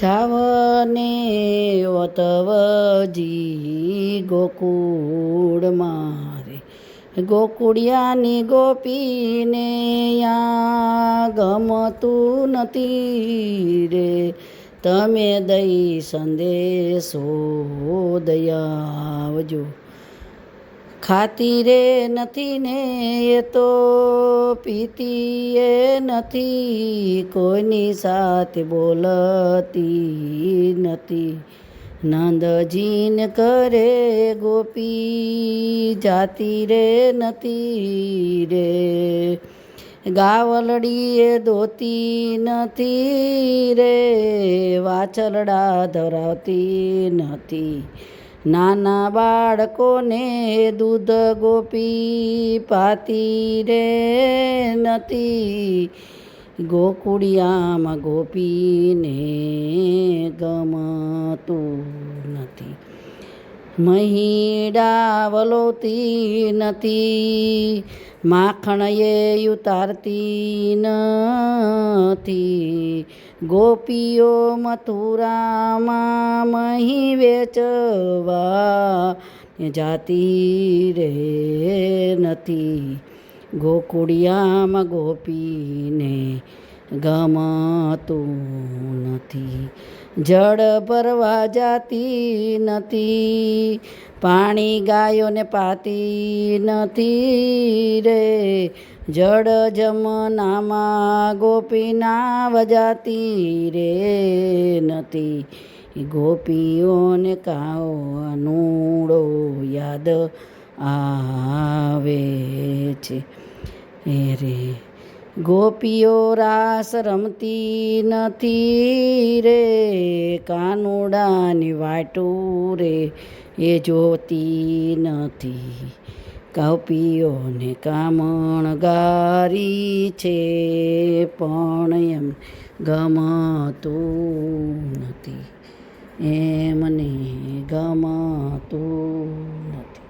જાવને વતવજી ગોકુળ મારે. ગોકુળિયાની ગોપીને યા ગમતું નથી રે. તમે દઈ સંદેશો દયાવજો ખાતી રે નથી ને એ તો પીતી એ નથી. કોઈની સાથે બોલતી નથી. નંદજીન કરે ગોપી જાતી રે નથી રે. ગાવલડીએ ધોતી નથી રે. વાછરડા ધરાવતી નથી. નાના બાળકોને દૂધ ગોપી પાતી રે નથી. ગોકુળિયામાં ગોપીને ગમતું નથી. મહીડા વલોતી નથી. માખણ એ ઉતારતી નથી ગોપીઓ મથુરામાં મહી વેચવા જાતી રે નથી. ગોકુડિયામાં ગોપીને ગમતું નથી. જળ ભરવા જાતી નથી. પાણી ગાયોને પાતી નથી રે. જળ જમનામાં ગોપીના વજાતી રે નથી. ગોપીઓને કાઓ અનુડો યાદ આવે છે. રે. ગોપીઓ રાસ રમતી નથી રે, કાનુડાની વાટું રે, એ જોતી નથી. ગોપીઓને કામણ ગારી છે, પણ એમ ગમતું નથી. એમને ગમ